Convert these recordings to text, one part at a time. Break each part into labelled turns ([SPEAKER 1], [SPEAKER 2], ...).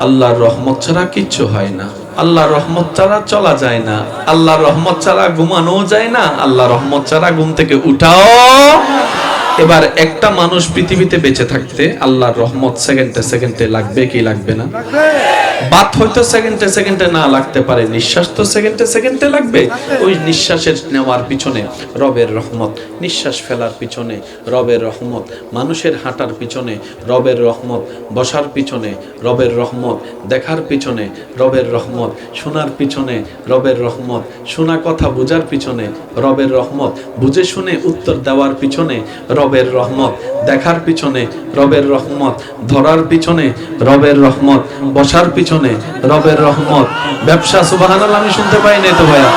[SPEAKER 1] আল্লাহর রহমত ছাড়া কিচ্ছু হয় না। আল্লাহর রহমত ছাড়া চলা যায় না। আল্লাহর রহমত ছাড়া ঘুমানো যায় না। আল্লাহ রহমত ছাড়া ঘুম থেকে উঠাও এবার একটা মানুষ পৃথিবীতে বেঁচে থাকতে আল্লাহর রহমত সেকেন্ডে সেকেন্ডে লাগবে কি লাগবে না? বাত হয়তো সেকেন্ডে সেকেন্ডে না লাগতে পারে, নিঃশ্বাস তো সেকেন্ডে সেকেন্ডে লাগবে। ওই নিঃশ্বাসের নেওয়ার পিছনে রবের রহমত, নিঃশ্বাস ফেলার পিছনে রবের রহমত, মানুষের হাঁটার পিছনে রবের রহমত, বসার পিছনে রবের রহমত, দেখার পিছনে রবের রহমত, শোনার পিছনে রবের রহমত, শোনা কথা বোঝার পিছনে রবের রহমত, বুঝে শুনে উত্তর দেওয়ার পিছনে রবের রহমত, দেখার পিছনে রবের রহমত, ধরার পিছনে রবের রহমত, বসার পিছনে রবের রহমত। ব্যবসা সুবাহ আমি শুনতে পাই নাই তো ভাইয়া।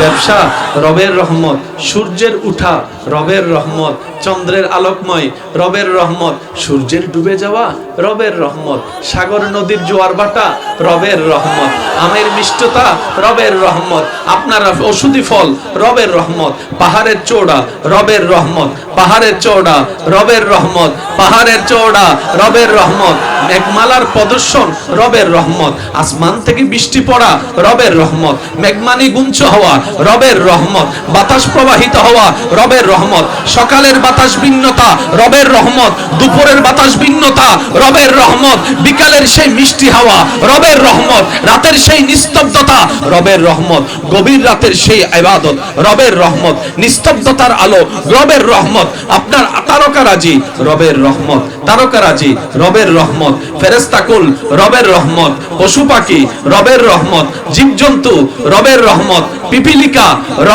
[SPEAKER 1] ব্যবসা রবের রহমত সূর্যের উঠা রবের রহমত চন্দ্রের আলোকময় রবের রহমত সূর্যের ডুবে যাওয়া রবের রহমত সাগর নদীর জোয়ার বাটা রবের রহমত আমের মিষ্টতা রবের রহমত আপনার ওষুধি ফল রবের রহমত পাহাড়ের চৌড়া রবের রহমত পাহাড়ের চৌড়া রবের রহমত পাহাড়ের চৌড়া রবের রহমত মেঘমালার প্রদর্শন রবের রহমত আসমান থেকে বৃষ্টি পড়া রবের রহমত মেঘমানি গুঞ্চ হওয়া রবের রহমত বাতাস প্রবাহিত হওয়া রবের রহমত সকালের বাতাস ভিন্নতা রবের রহমত দুপুরের বাতাস ভিন্নতা রবের রহমত বিকালের সেই মিষ্টি হাওয়া রবের রহমত রাতের সেই নিস্তব্ধতা রবের রহমত গভীর রাতের সেই ইবাদত রবের রহমত নিস্তব্ধতার আলো রবের রহমত আপনার তারকারাজি রবের রহমত তারকারাজি রবের রহমত ফেরেস্তাকুল রবের রহমত পশু পাখি রবের রহমত জীবজন্তু রবের রহমত পিপিলিকা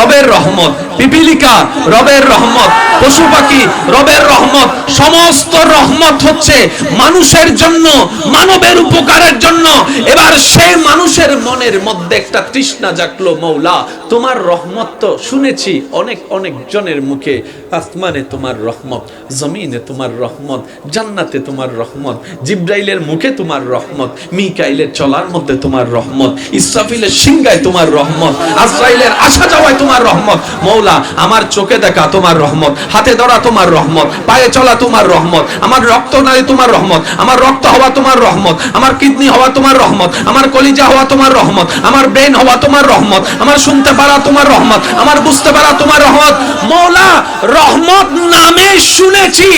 [SPEAKER 1] রবের রহমত, পিপিলিকা, রবের রহমত, পশু পাখি, রবের রহমত, সমস্ত রহমত হচ্ছে মানুষের জন্য, মানবের উপকারের জন্য। এবার সে মানুষের মনের মধ্যে একটা তৃষ্ণা জাগলো, মৌলা, তোমার রহমত তো শুনেছি অনেক অনেক জনের মুখে। আসমানে তোমার রহমত, জমিনে তোমার রহমত, জান্নাতে তোমার রহমত, জিব্রাইলের মুখে তোমার রহমত, মিকাইলের চলার মধ্যে তোমার রহমত, ইসরাফিলের সিংগায় তোমার রহমত, আজরাইলের আসা যাওয়ায় তোমার রহমত মৌলা আমার চোখে দেখা তোমার রহমত হাতে ধরা তোমার রহমত পায়ে চলা তোমার রহমত আমার রক্ত নারী তোমার রহমত আমার রক্ত হওয়া তোমার রহমত আমার কিডনি হওয়া তোমার রহমত আমার কলিজা হওয়া তোমার রহমত আমার ব্রেন হওয়া তোমার রহমত আমার শুনতে পারা তোমার রহমত আমার বুঝতে পারা তোমার রহমত মৌলা রহমত নামে শুনেছি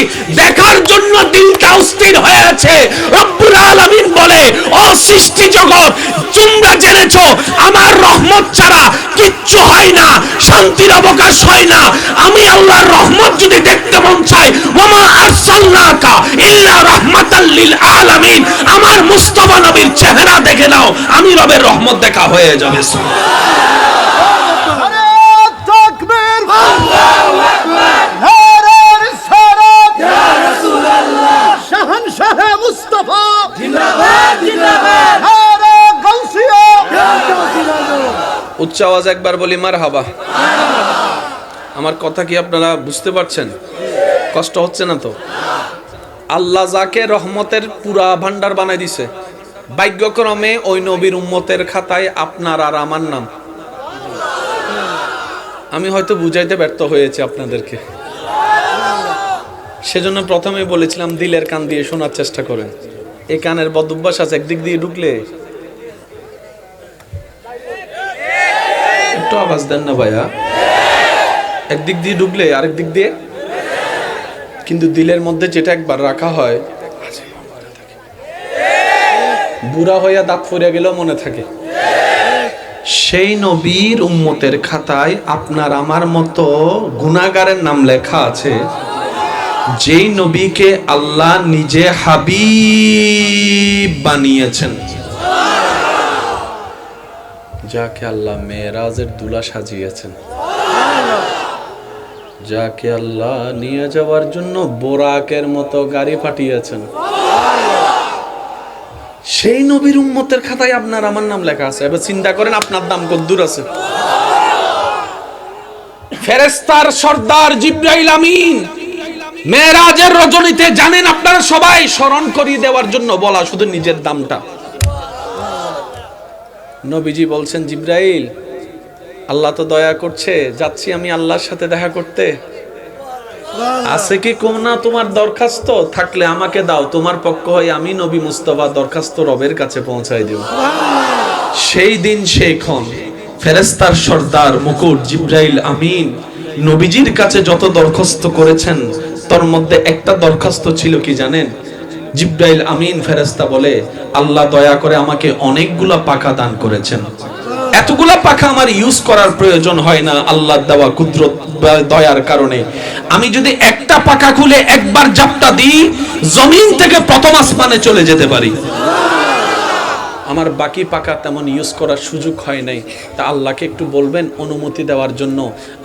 [SPEAKER 1] দেখার জন্য দিলটা অস্থির হয়ে আছে রব্বুল আলামিন বলে ও সৃষ্টি জগৎ তোমরা জেনেছো আমার রহমত ছাড়া কিচ্ছু হয় না শান্তির অবকাশ হয় না। আমি আল্লাহর রহমত যদি দেখতে মন চাই, ওমা আরসালনাকা ইল্লা রাহমাতাল লিল আলামিন। আমার মুস্তাফা নবীর চেহারা দেখে নাও, আমি রবের রহমত দেখা হয়ে যাবে।
[SPEAKER 2] নারে তাকবীর নারে রিসালাত শাহনশাহ মুস্তাফা নারে গাউসিয়া
[SPEAKER 1] উচ্চ আওয়াজ একবার বলি মার হাবা আমার কথা কি আপনারা বুঝতে পারছেন? কষ্ট হচ্ছে না তো? আল্লাহ যাকে রহমতের পুরা ভান্ডার বানাই দিছে, ভাগ্যক্রমে ওই নবীর উম্মতের খাতায় আপনার আর আমার নাম। আমি হয়তো বুঝাইতে ব্যর্থ হয়েছি আপনাদেরকে। সেজন্য প্রথমে বলেছিলাম, দিলের কান দিয়ে শোনার চেষ্টা করেন। এই কানের বদভ্যাস আছে, একদিক দিয়ে ঢুকলে আওয়াজ দেন না ভাইয়া। একদিক দিয়ে ঢুকলে আরেক দিক দিয়ে। কিন্তু দিলের মধ্যে যেটা একবার রাখা হয়, বুড়া হইয়া দাঁত ফরিয়া গেলেও মনে থাকে। সেই নবীর উম্মতের খাতায় আপনার আমার মতো গুনাগারের নাম লেখা আছে, যেই নবীকে আল্লাহ নিজে হাবিব বানিয়েছেন। যাকে আল্লাহ মেয়েরাজের দুলা সাজিয়েছেন। যাকে আল্লাহ নিয়ে যাওয়ার জন্য বোরাকের মতো গাড়ি পাঠিয়েছেন। সেই নবীর উম্মতের খাতায় আপনার আমার নাম লেখা আছে। এবার চিন্তা করেন আপনার দাম কদ্দুর আছে। ফেরেস্তার সর্দার জিব্রাইল আমিন মেয়েরাজের রজনীতে জানেন আপনারা সবাই, স্মরণ করিয়ে দেওয়ার জন্য বলা শুধু নিজের দামটা। নবীজি বলছেন, জিব্রাইল, আল্লাহ তো দয়া করছে, যাচ্ছি আমি আল্লাহর সাথে দেখা করতে। আছে কি কম না তোমার দরখাস্ত? থাকলে আমাকে দাও, তোমার পক্ষ হয় আমি নবী মুস্তফা দরখাস্ত রবের কাছে পৌঁছাই দেব। সেই দিন সেই ক্ষণ ফেরেস্তার সর্দার মুকুট জিব্রাইল আমিন নবীজির কাছে যত দরখাস্ত করেছেন, তোর মধ্যে একটা দরখাস্ত ছিল কি জানেন? জিব্রাইল আমিন ফেরেস্তা বলে, আল্লাহ দয়া করে আমাকে অনেকগুলা পাখা দান করেছেন। এতগুলা পাখা আমার ইউজ করার প্রয়োজন হয় না আল্লাহ দেওয়া কুদরত দয়ার কারণে। আমি যদি একটা পাখা খুলে একবার জাপটা দিই, জমিন থেকে প্রথম আসমানে চলে যেতে পারি। আমার বাকি পাকা তেমন ইউজ করার সুযোগ হয় নাই। তা আল্লাহকে একটু বলবেন অনুমতি দেওয়ার জন্য।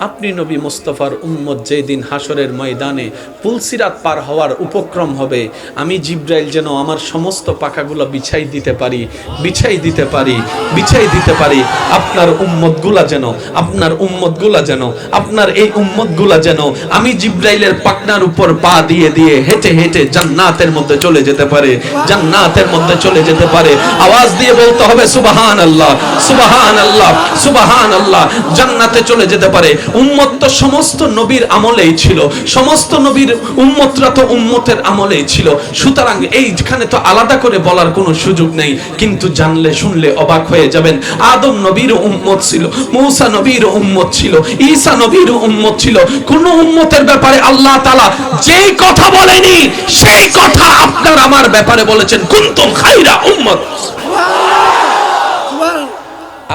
[SPEAKER 1] আপনি নবী মোস্তফার উম্মত যেই দিন হাসরের ময়দানে পুলসিরাত পার হওয়ার উপক্রম হবে, আমি জিব্রাইল যেন আমার সমস্ত পাকাগুলো বিছাই দিতে পারি, বিছাই দিতে পারি, বিছাই দিতে পারি। আপনার উম্মতগুলা যেন, আপনার উম্মতগুলা যেন, আপনার এই উম্মতগুলা যেন আমি জিব্রাইলের পাকনার উপর পা দিয়ে দিয়ে হেঁটে হেঁটে জান্নাতের মধ্যে চলে যেতে পারে, জান্নাতের মধ্যে চলে যেতে পারে। আওয়াজ দিয়ে বলতে হবে সুবাহান আল্লাহ সুবাহান আল্লাহ সুবাহান আল্লাহ জান্নাতে চলে যেতে পারে। উম্মত তো সমস্ত নবীর আমলেই ছিল। সমস্ত নবীর উম্মতরা তো উম্মতের আমলেই ছিল। সুতরাং এইখানে তো আলাদা করে বলার কোনো সুযোগ নেই। কিন্তু জানলে, শুনলে অবাক হয়ে যাবেন। আদম নবীর উম্মত ছিল, মৌসা নবীর উম্মত ছিল, ঈসা নবীর উম্মত ছিল। কোন উম্মতের ব্যাপারে আল্লাহ তাআলা যেই কথা বলেনি, সেই কথা আপনার আমার ব্যাপারে বলেছেন। কুনতুম খাইরা উম্মত।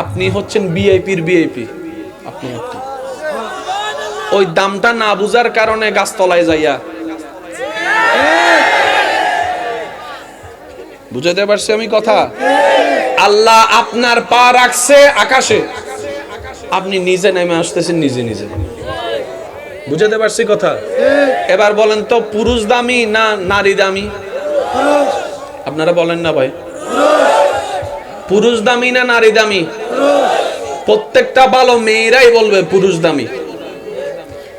[SPEAKER 1] আপনি হচ্ছেন বিআইপির বিআইপি আপনি হচ্ছেন ওই দামটা না বুঝার কারণে গাছতলায় যাইয়া। বুঝাতে পারছি আমি কথা? আল্লাহ আপনার পা রাখছে আকাশে। আপনি নিজে নেমে আসতেছেন, নিজে নিজে। বুঝাতে পারছি কথা? এবার বলেন তো, পুরুষ দামি না নারী দামি? আপনারা বলেন না ভাই। পুরুষ দামি না নারী দামি? প্রত্যেকটা ভালো মেয়েরাই বলবে পুরুষ দামি।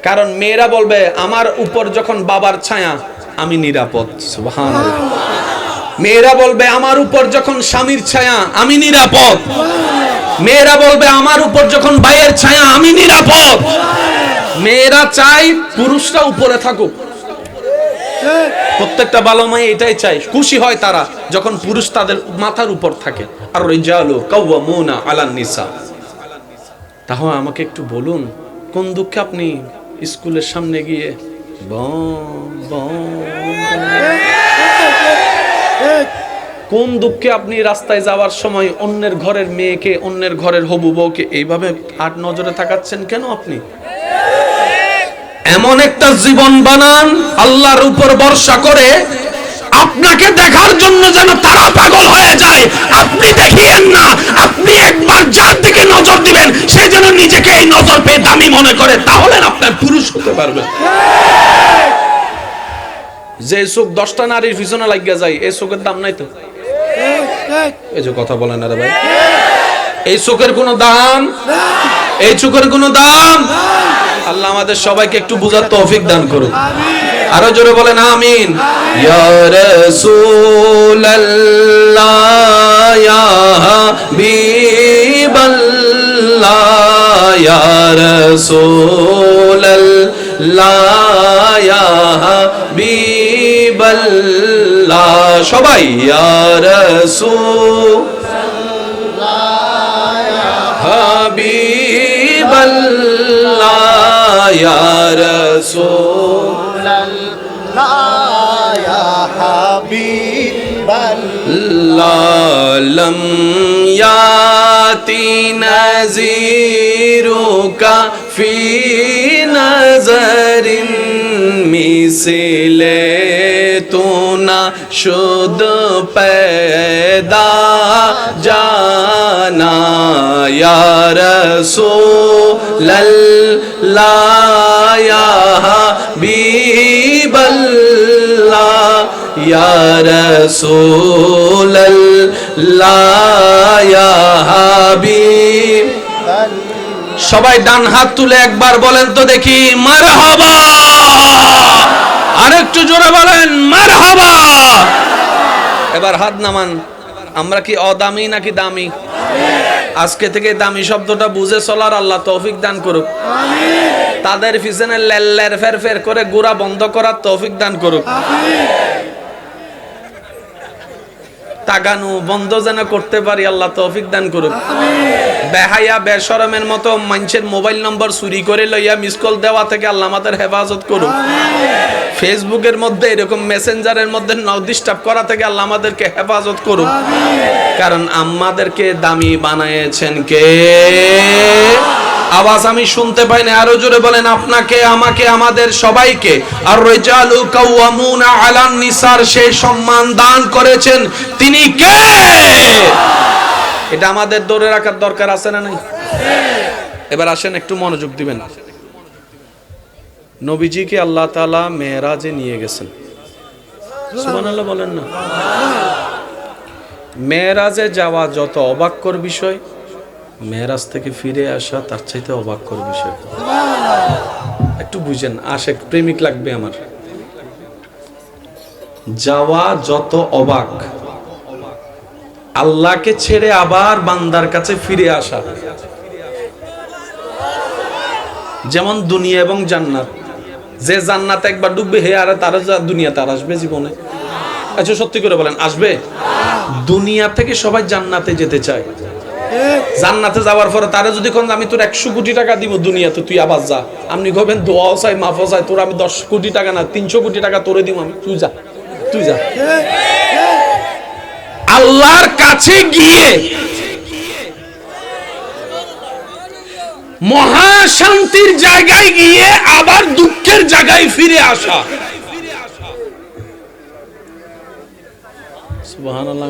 [SPEAKER 1] কারণ মেয়েরা বলবে, আমার উপর যখন বাবার ছায়া, আমি নিরাপদ। মেয়েরা বলবে, আমার উপর যখন স্বামীর ছায়া, আমি নিরাপদ। মেয়েরা বলবে, আমার উপর যখন ভাইয়ের ছায়া, আমি নিরাপদ। মেয়েরা চাই পুরুষরা উপরে থাকুক। প্রত্যেকটা ভালো মেয়ে এটাই চাই খুশি হয় তারা যখন পুরুষ তাদের মাথার উপর থাকে। তাহলে আমাকে একটু বলুন, কোন দুঃখে আপনি স্কুলের সামনে গিয়ে কোন দুঃখে আপনি রাস্তায় যাওয়ার সময় অন্যের ঘরের মেয়েকে, অন্যের ঘরের হবু বউকে এইভাবে আট নজরে তাকাচ্ছেন কেন আপনি? এমন একটা জীবন বানান, আল্লাহর উপর ভরসা করে আপনাকে দেখার জন্য যেন তারা পাগল হয়ে যায়। আপনি দেখিয়েন না, আপনি একবার যার দিকে নজর দিবেন, সে যেন নিজেকে এই নজর পেয়ে দামি মনে করে, তাহলে আপনার পুরুষ হতে পারবে। যে চোখ দশটা নারীর পিছনে লাগিয়া যায়, এই চোখের দাম নাই তো? এই যে কথা বলেন না রে ভাই। এই চোখের কোনো দাম? এই চোখের কোনো দাম? আল্লাহ আমাদের সবাইকে একটু বুঝার তৌফিক দান করুন আরও জোরে বলেন, আমিন। ইয়া রাসূলুল্লাহ, ইয়া হাবিবাল্লাহ, ইয়া রাসূলুল্লাহ, ইয়া হাবিবাল্লাহ। সবাই আর রাসূল হাবিবাল্লাহ, ইয়া সো لا یاتی نظیروں کا فی نظر مثل تو نہ شد پیدا جانا یا رسول اللہ یا حبیب সবাই ডান হাত তুলে একবার বলেন তো দেখি মার হবা আরেকটু জোরে বলেন মার হবা এবার হাত নামান আমরা কি অদামি নাকি দামি? আজকে থেকে দামি শব্দটা বুঝে চলার আল্লাহ তৌফিক দান করুক। তাদের পিছনে লেল্লের ফের ফের করে গোড়া বন্ধ করার তৌফিক দান করুক। তাগানু বন্ধ যেন করতে পারি আল্লাহ তৌফিক দান করুক। বেহাইয়া বেশরমের মতো মানুষের মোবাইল নম্বর চুরি করে লইয়া মিস কল দেওয়া থেকে আল্লাহ আমাদের হেফাজত করুক। ফেসবুকের মধ্যে এরকম মেসেঞ্জারের মধ্যে ডিস্টার্ব করা থেকে আল্লাহ আমাদেরকে হেফাজত করুক। কারণ আমাদেরকে দামি বানায়েছেন কে? আওয়াজ আমি শুনতে পাই না আরও জোরে বলেন, আপনাকে, আমাকে, আমাদের সবাইকে। আর রেজালু কাওয়ামুনা আলান নিসার সেই সম্মান দান করেছেন। তিনি কে? এটা আমাদের ধরে রাখার দরকার আছে না নাই? এবার আসেন, একটু মনোযোগ দিবেন। নবীজিকে আল্লাহ তাআলা মেয়েরাজে নিয়ে গেছেন। সুবহানাল্লাহ বলেন না। মেয়েরাজে যাওয়া যত অবাক্যর বিষয় মেয়েরাজ থেকে ফিরে আসা তার চাইতে অবাক অবাক্যর বিষয় একটু বুঝেন, আশেক, প্রেমিক লাগবে আমার। যাওয়া যত অবাক, আল্লাহকে ছেড়ে আবার বান্দার কাছে ফিরে আসা। যেমন দুনিয়া এবং জান্নাত, যে জান্নাত একবার ডুববে, হে আর তারা দুনিয়া তার আসবে জীবনে। আচ্ছা সত্যি করে বলেন, আসবে? দুনিয়া থেকে সবাই জান্নাতে যেতে চায়। জান্নাতে যাওয়ার পরে তারা যদি কোন আমি তোর একশো কোটি টাকা দিব দুনিয়াতে, তুই আবার যা। আপনি কবেন দোয়াও চাই, মাফও চাই, তোর আমি দশ কোটি টাকা না, তিনশো কোটি টাকা তোরে দিব আমি। তুই যা তুই যা। আল্লাহর কাছে গিয়ে মহাশান্তির জায়গায় গিয়ে আবার দুঃখের জায়গায় ফিরে আসা। সুবহানাল্লাহ।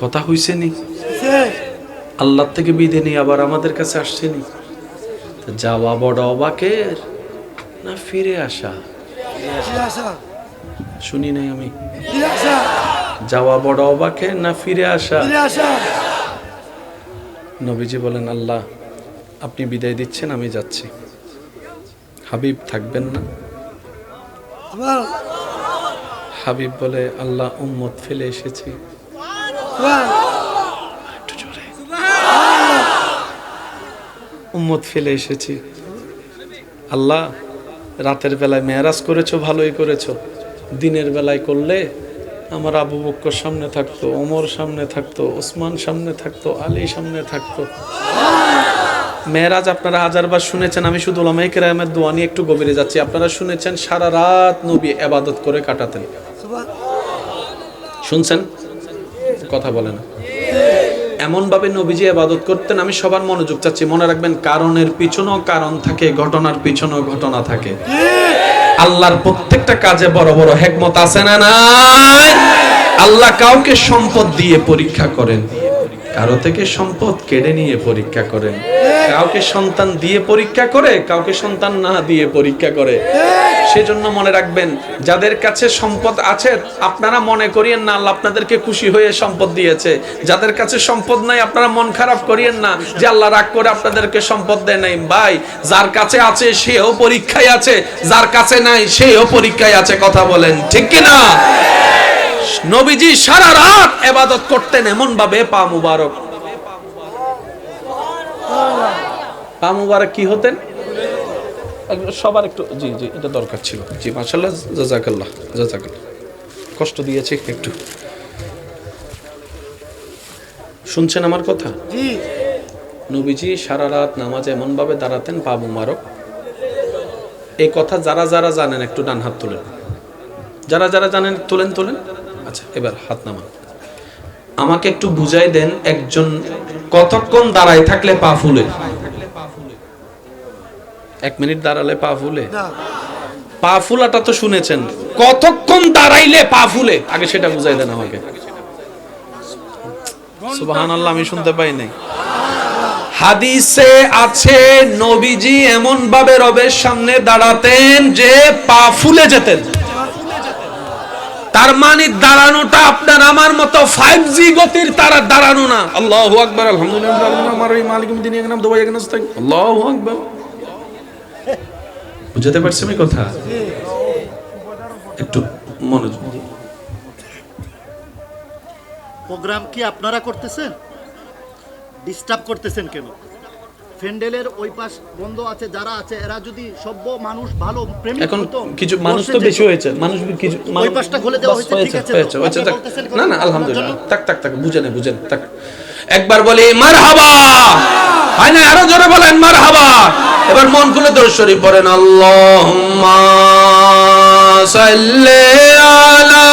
[SPEAKER 1] কথা হইছে নি আল্লাহ থেকে বিদে নিয়ে আবার আমাদের কাছে আসছে নি যাওয়া বড় অবাকের না ফিরে আসা? শুনি নাই আমি। যাওয়া বড় অবাকে না ফিরে আসা? নবীজি বলেন, আল্লাহ, আপনি বিদায় দিচ্ছেন, আমি যাচ্ছি। হাবিব থাকবেন না? হাবিব বলে, আল্লাহ উম্মত ফেলে এসেছি। উম্মত ফেলে এসেছি। আল্লাহ রাতের বেলায় মেয়ারাজ করেছ ভালোই করেছ। দিনের বেলায় করলে আমার আবু বক্কর সামনে থাকতো ওমর সামনে থাকতো ওসমান সামনে থাকতো আলী সামনে থাকতো। মেয়েরাজ আপনারা হাজারবার শুনেছেন আমি শুধু ওলামাই কেরামের দোয়া নিয়ে একটু গভীরে যাচ্ছি। আপনারা শুনেছেন সারা রাত নবী এবাদত করে কাটাতেন। শুনছেন? কথা বলে না। এমন ভাবে নবীজি আবাদত করতেন, আমি সবার মনোযোগ চাচ্ছি। মনে রাখবেন, কারণের পিছনেও কারণ থাকে, ঘটনার পিছনেও ঘটনা থাকে। আল্লাহর প্রত্যেকটা কাজে বড় বড় হেকমত আছে না নাই? আল্লাহ কাউকে সম্পদ দিয়ে পরীক্ষা করেন। কারও থেকে সম্পদ কেড়ে নিয়ে পরীক্ষা করেন। কাউকে সন্তান দিয়ে পরীক্ষা করে, কাউকে সন্তান না দিয়ে পরীক্ষা করে। সেজন্য মনে রাখবেন, যাদের কাছে সম্পদ আছে, আপনারা মনে করিয়েন না, আল্লাহ আপনাদেরকে খুশি হয়ে সম্পদ দিয়েছে। যাদের কাছে সম্পদ নাই, আপনারা মন খারাপ করিয়েন না যে আল্লাহ রাগ করে আপনাদেরকে সম্পদ দেয় নাই। ভাই, যার কাছে আছে, সেও পরীক্ষায় আছে, যার কাছে নাই, সেও পরীক্ষায় আছে, কথা বলেন, ঠিক কি না নবীজি সারা রাত এবাদত করতেন এমন ভাবে পা মুবারক। পা মুবারক কি হতেন? সবার একটু জি জি এটা দরকার ছিল। জি মাশাল্লাহ জাজাকাল্লাহ জাজাকাল্লাহ। কষ্ট দিয়েছি একটু। শুনছেন আমার কথা? নবীজি সারা রাত নামাজে এমন ভাবে দাঁড়াতেন পা মুবারক। এই কথা যারা যারা জানেন একটু ডান হাত তুলেন। যারা যারা জানেন তোলেন তোলেন। আচ্ছা এবার হাত নামান। আমাকে একটু বুঝাই দেন একজন কতক্ষণ দাঁড়ায় থাকলে পা ফুলে? এক মিনিট দাঁড়ালে পা ফুলে? পা ফুলাটা তো শুনেছেন। কতক্ষণ দাঁড়াইলে পা ফুলে? আগে সেটা বুঝাই দেন আমাকে। সুবাহান আল্লাহ আমি শুনতে পাই নাই। হাদিসে আছে নবীজি এমন ভাবে রবের সামনে দাঁড়াতেন যে পা ফুলে যেতেন। তার মানে দাঁড়ানোটা আপনার আমার মতো ফাইভ জি গতির তারা দাঁড়ানো না। আল্লাহ আকবর আলহামদুলিল্লাহ আমার এই মালিক দিন নাম দোবাই এখানে আল্লাহ আকবর। বুঝতে পারছি আমি কথা? একটু মনোযোগ
[SPEAKER 3] প্রোগ্রাম কি আপনারা করতেছেন? ডিস্টার্ব করতেছেন কেন? ফেন্ডেলের ওই পাশ বন্ধ আছে যারা আছে এরা যদি সভ্য মানুষ ভালো প্রেমিক
[SPEAKER 1] এখন কিছু মানুষ তো বেশি হয়েছে। মানুষ কিছু
[SPEAKER 3] ওই পাশটা খুলে দেওয়া হয়েছে, ঠিক আছে?
[SPEAKER 1] হয়েছে, হয়েছে, না না আলহামদুলিল্লাহ? তাক তাক তাক বুঝে নে বুঝেন তাক একবার বলি মারহাবা! হয় না আরও জোরে বলেন মারহাবা! এবার মন খুলে দরুদ শরীফ পড়েন আল্লাহুম্মা সাল্লি আলা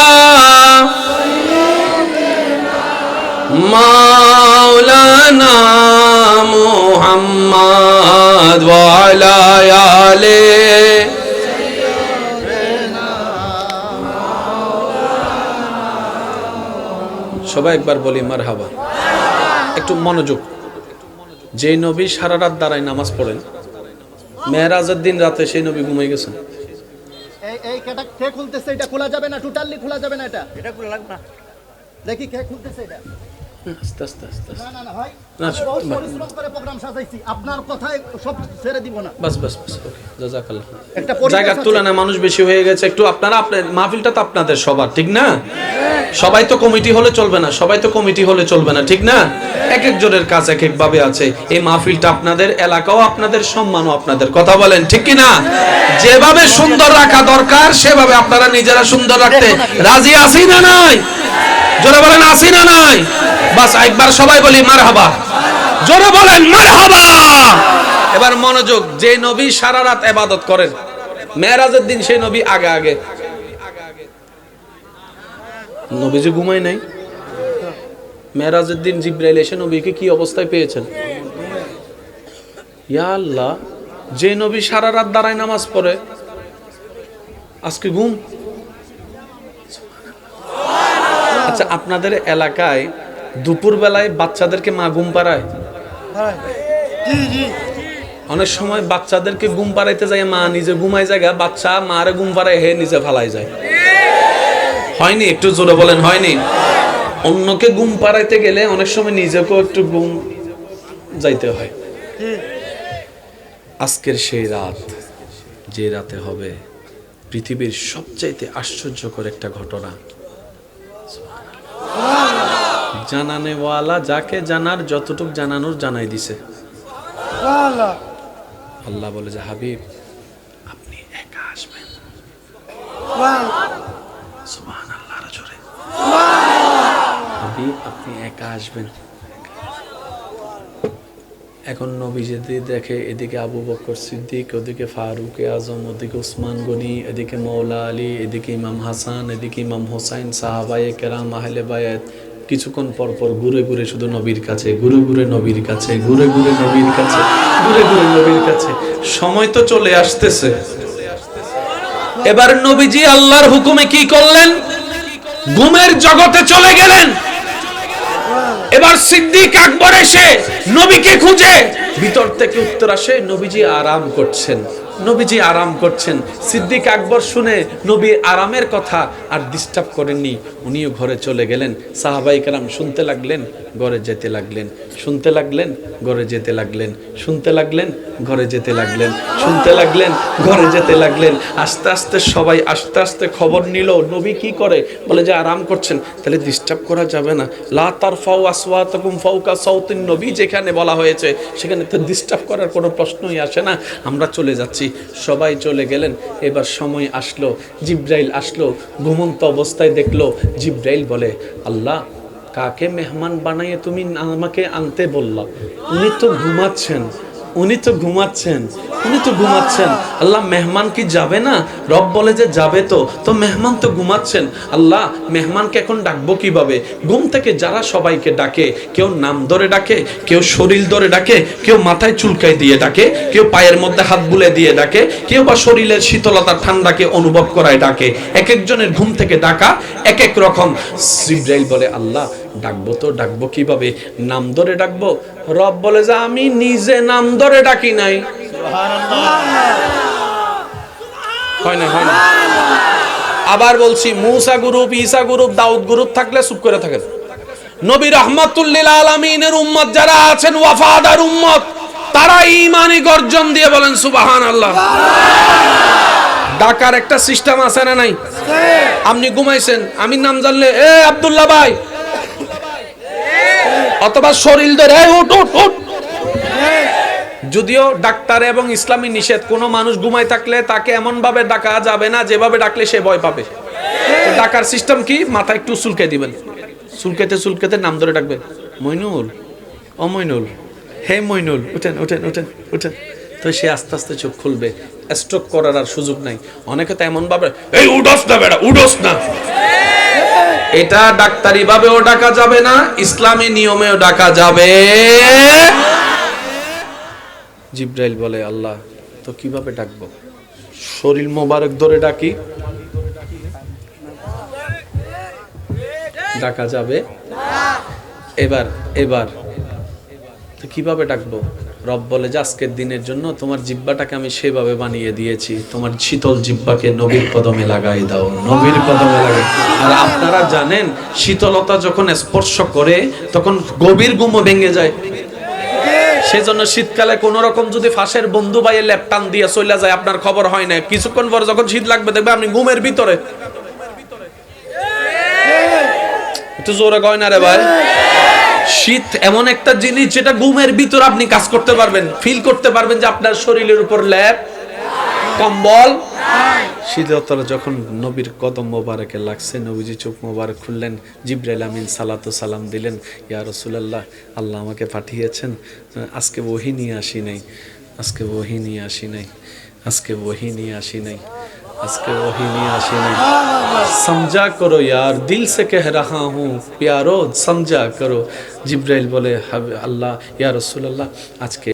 [SPEAKER 1] মাওলানা মুহাম্মদ ওয়া আলা। সবাই একবার বলি মার হাবা একটু মনোযোগ। যে নবী সারা রাত দাঁড়ায় নামাজ পড়েন মেয়েরাজের দিন রাতে সেই নবী ঘুমাই গেছেন।
[SPEAKER 3] এই এই কেটা কে খুলতেছে? এটা খোলা যাবে না? টোটালি খোলা যাবে না এটা? এটা খোলা লাগবে না। দেখি কে খুলতেছে এটা।
[SPEAKER 1] আস্তে আস্তে আস্তে জায়গার তুলনায় মানুষ বেশি হয়ে গেছে। একটু আপনারা আপনার মাহফিলটা তো আপনাদের সবার ঠিক না? সবাই তো কমিটি হলে চলবে না সবাই তো কমিটি হলে চলবে না ঠিক না? এক একজনের কাজ এক এক ভাবে আছে। এই মাহফিলটা আপনাদের এলাকাও আপনাদের সম্মানও আপনাদের। কথা বলেন ঠিক কি না? যেভাবে সুন্দর রাখা দরকার সেভাবে আপনারা নিজেরা সুন্দর রাখতে রাজি আছি না নাই? জোরে বলেন, আছি না নাই? বাস একবার সবাই বলি, মারহাবা। জোরে বলেন, মারহাবা। এবার মনোযোগ, যে নবী সারা রাত ইবাদত করেন মেরাজের দিন সেই নবী আগে আগে। নবী যে ঘুমায় নাই? মেরাজের দিন জিব্রাইল এসে নবীকে কি অবস্থায় পেয়েছেন? ইয়া আল্লাহ, যে নবী সারা রাত দাঁড়ায় নামাজ পড়ে, আজকে ঘুম? আচ্ছা আপনাদের এলাকায় দুপুর বেলায় বাচ্চাদেরকে মা ঘুম পাড়ায়? অনেক সময় বাচ্চাদেরকে ঘুম পাড়াইতে যায় মা নিজে ঘুমায় জায়গা বাচ্চা মারে ঘুম পাড়ায় হে নিজে ফালাই যায়। হয়নি? একটু জোরে বলেন হয়নি? অন্যকে ঘুম পাড়াইতে গেলে অনেক সময় নিজেকেও একটু ঘুম যাইতে হয়। আজকের সেই রাত যে রাতে হবে পৃথিবীর সবচাইতে আশ্চর্যকর একটা ঘটনা। জানানেওয়ালা যাকে জানার যতটুক জানানোর জানাই দিছে। আল্লাহ বলে যে হাবিব আপনি একা আসবেন। জোরে। হাবিব আপনি একা আসবেন। এখন নবী যদি দেখে এদিকে আবু বকর সিদ্দিক, ওদিকে ফারুক আজম, ওদিকে উসমান গনি, এদিকে মৌলা আলী, এদিকে ইমাম হাসান, এদিকে ইমাম হোসাইন, সাহাবায়ে কেরাম, আহলে বায়াত কিছুক্ষণ পর পর ঘুরে ঘুরে শুধু নবীর কাছে, ঘুরে ঘুরে নবীর কাছে, ঘুরে ঘুরে নবীর কাছে, ঘুরে ঘুরে নবীর কাছে। সময় তো চলে আসতেছে। এবার নবীজি আল্লাহর হুকুমে কি করলেন? ঘুমের জগতে চলে গেলেন। এবার সিদ্দিক আকবর এসে নবীকে খুঁজে। ভিতর থেকে উত্তর আসে, নবীজি আরাম করছেন। নবীজি আরাম করছেন। সিদ্দিক আকবর শুনে নবী আরামের কথা আর ডিস্টার্ব করেননি। উনিও ঘরে চলে গেলেন। সাহাবাই কালাম শুনতে লাগলেন ঘরে যেতে লাগলেন। শুনতে লাগলেন, ঘরে যেতে লাগলেন। শুনতে লাগলেন, ঘরে যেতে লাগলেন। শুনতে লাগলেন, ঘরে যেতে লাগলেন। আস্তে আস্তে সবাই আস্তে আস্তে খবর নিল, নবী কি করে? বলে যে আরাম করছেন। তাহলে ডিস্টার্ব করা যাবে না। লা তার ফাউ আসওয়াতাকুম ফাউকা সাউতিন নবী যেখানে বলা হয়েছে, সেখানে তো ডিস্টার্ব করার কোনো প্রশ্নই আসে না। আমরা চলে যাচ্ছি। সবাই চলে গেলেন। এবার সময় আসলো। জিব্রাইল আসলো। ঘুমন্ত অবস্থায় দেখল। জিব্রাইল বলে, আল্লাহ কাকে মেহমান বানাইয়ে তুমি আমাকে আনতে বললা? উনি তো ঘুমাচ্ছেন, উনি তো ঘুমাচ্ছেন, উনি তো ঘুমাচ্ছেন। আল্লাহ, মেহমান কি যাবে না? রব বলে যে যাবে তো তো মেহমান তো ঘুমাচ্ছেন। আল্লাহ, মেহমানকে এখন ডাকবো কীভাবে? ঘুম থেকে যারা সবাইকে ডাকে, কেউ নাম ধরে ডাকে, কেউ শরীর ধরে ডাকে, কেউ মাথায় চুলকাই দিয়ে ডাকে, কেউ পায়ের মধ্যে হাত বুলে দিয়ে ডাকে, কেউ বা শরীরের শীতলতা ঠান্ডাকে অনুভব করায় ডাকে। এক একজনের ঘুম থেকে ডাকা এক এক রকম। জিব্রাইল বলে, আল্লাহ ডাকবো তো ডাকবো কীভাবে? নাম ধরে ডাকবো। রব বলে যে আমি নিজে নাম ধরে ডাকি নাই। হয় না হয় না। আবার বলছি মুসা গ্রুপ ঈসা গ্রুপ দাউদ গ্রুপ থাকলে চুপ করে থাকেন। নবী রহমাতুল্লিল আলমিনের উম্মত যারা আছেন ওয়াফাদার উম্মত তারা ইমানি গর্জন দিয়ে বলেন সুবাহান আল্লাহ ডাকার একটা সিস্টেম আছে না নাই? আপনি ঘুমাইছেন আমি নাম জানলে এ আব্দুল্লাহ ভাই অথবা শরীর ধরে যদিও ডাক্তার এবং ইসলামী নিষেধ, কোনো মানুষ ঘুমায় থাকলে তাকে এমন ভাবে ডাকা যাবে না যেভাবে ডাকলে সে ভয় পাবে। ডাকার সিস্টেম কি? মাথা একটু চুলকে দিবেন। চুলকেতে চুলকেতে নাম ধরে ডাকবেন। মইনুল, ও মইনুল, হে মইনুল, উঠেন উঠেন উঠেন উঠেন। তো সে আস্তে আস্তে চোখ খুলবে। স্ট্রোক করার আর সুযোগ নাই। অনেকে তো এমন ভাবে এই উডস না বেটা উডস না। এটা ডাক্তারি ভাবেও ডাকা যাবে না, ইসলামী নিয়মেও ডাকা যাবে। জিব্রাইল বলে, আল্লাহ, তো কীভাবে ডাকবো? শরীর মোবারক ধরে ডাকি। ডাকা যাবে? এবার এবার কীভাবে ডাকবো? রব বলে যে আজকের দিনের জন্য তোমার জিব্বাটাকে আমি সেভাবে বানিয়ে দিয়েছি। তোমার শীতল জিব্বাকে নবীর কদমে লাগাই দাও, নবীর কদমে লাগাই। আর আপনারা জানেন, শীতলতা যখন স্পর্শ করে, তখন গভীর গুমো ভেঙে যায়। সেজন্য শীতকালে কোন রকম যদি ফাঁসের বন্ধু ভাইয়ে ল্যাপটান দিয়ে চলে যায়, আপনার খবর হয় না কিছুক্ষণ পর যখন শীত লাগবে, দেখবে আপনি ঘুমের ভিতরে। একটু জোরে কয় না রে ভাই? শীত এমন একটা জিনিস যেটা ঘুমের ভিতর আপনি কাজ করতে পারবেন ফিল করতে পারবেন যে আপনার শরীরের উপর ল্যাপ কম্বল। শীতলতর যখন নবীর কদম মোবারকে লাগছে, নবীজি চোখ মোবারক খুললেন, জিব্রাইল আমিন সালাতু সালাম দিলেন, ইয়া রাসূলুল্লাহ, আল্লাহ আমাকে পাঠিয়েছেন, আজকে ওহি নিয়ে আসি নাই, আজকে ওহি নিয়ে আসি নাই, আজকে ওহি নিয়ে আসি নাই। इसके वही नहीं समझा करो यार, दिल से कह रहा हूँ, प्यारो समझा करो। जिब्राइल बोले, हब अल्लाह, या रसूल अल्लाह आज के